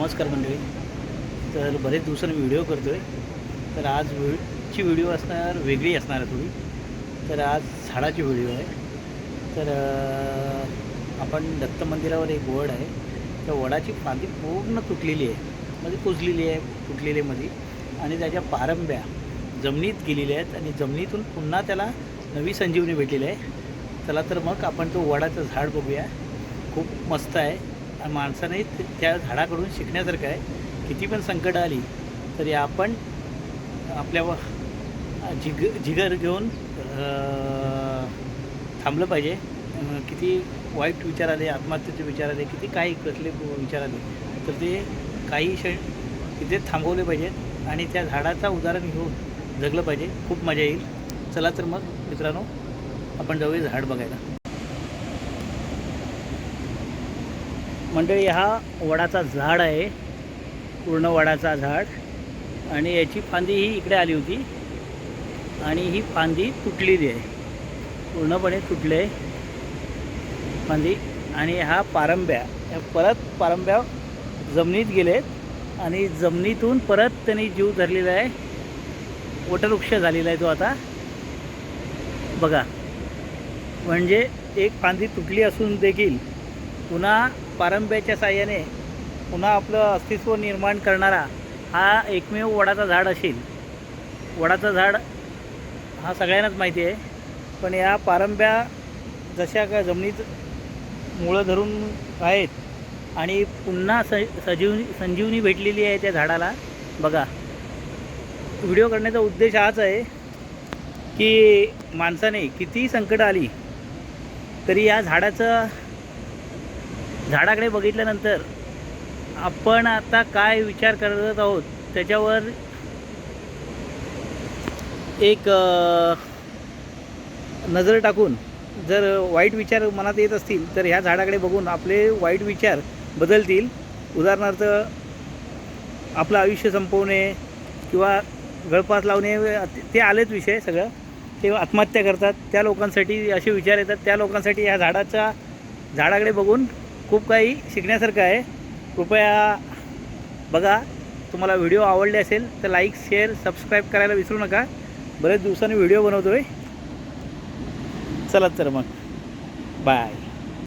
नमस्कार मंडळी. तर बरेच दिवसांनी व्हिडिओ करतो आहे तर आज ची व्हिडिओ असणार वेगळी असणार आहे थोडी. तर आज झाडाची व्हिडिओ आहे. तर आपण दत्त मंदिरावर एक वड आहे. त्या वडाची फांदी पूर्ण तुटलेली आहे. म्हणजे कुजलेली आहे तुटलेली मध्ये आणि त्याच्या पारंब्या जमिनीत गेलेल्या आहेत. आणि जमिनीतून पुन्हा त्याला नवी संजीवनी भेटलेली आहे. चला तर मग आपण तो वडाचं झाड बघूया. खूप मस्त आहे. माणसाने त्या झाडाकडून शिकण्यासारखं आहे. किती पण संकट आली तरी आपण आपल्या जिग जिगर घेऊन थांबलं पाहिजे. किती वाईट विचार आले आत्महत्येचे विचार आले किती काही कसले विचार आले तर ते काही क्षण तिथे थांबवले पाहिजेत आणि त्या झाडाचा उदाहरण घेऊन जगलं पाहिजे. खूप मजा येईल. चला तर मग मित्रांनो आपण जाऊया झाड बघायला. मंडळी हा वडाचा झाड आहे. पूर्ण वडाचा झाड. आणि याची फांदी ही इकडे आली होती. आणि ही फांदी तुटलेली आहे. पूर्णपणे तुटले. आहे फांदी. आणि हा पारंब्या. या परत पारंब्या जमिनीत गेलेत. आणि जमिनीतून परत त्यांनी जीव धरलेला आहे. वटवृक्ष झालेला आहे तो आता. बघा. म्हणजे एक फांदी तुटली असून देखील पुन्हा पारंब्याच्या साह्याने पुन्हा आपलं अस्तित्व निर्माण करणारा हा एकमेव वडाचा झाड असेल. वडाचं झाड हा सगळ्यांनाच माहिती आहे. पण या पारंब्या जशा का जमिनीत मुळं धरून आहेत आणि पुन्हा स सजीवनी संजीवनी भेटलेली आहे त्या झाडाला बघा. व्हिडिओ करण्याचा उद्देश हाच आहे की माणसाने कितीही संकटं आली तरी या झाडाचं झाडाकडे बघितल्यानंतर आपण आता काय विचार करत आहोत त्याच्यावर एक नजर टाकून जर वाईट विचार मनात येत असतील तर ह्या झाडाकडे बघून आपले वाईट विचार बदलतील. उदाहरणार्थ आपलं आयुष्य संपवणे किंवा गळपास लावणे ते आलेच विषय सगळं. ते आत्महत्या करतात. त्या लोकांसाठी असे विचार येतात. त्या लोकांसाठी ह्या झाडाच्या झाडाकडे बघून खूप काही शिकण्यासारखं आहे. कृपया बघा तुम्हाला व्हिडिओ आवडले असेल तर लाईक शेअर सबस्क्राईब करायला विसरू नका. बरेच दिवसांनी व्हिडिओ बनवतो आहे चला तर मग. बाय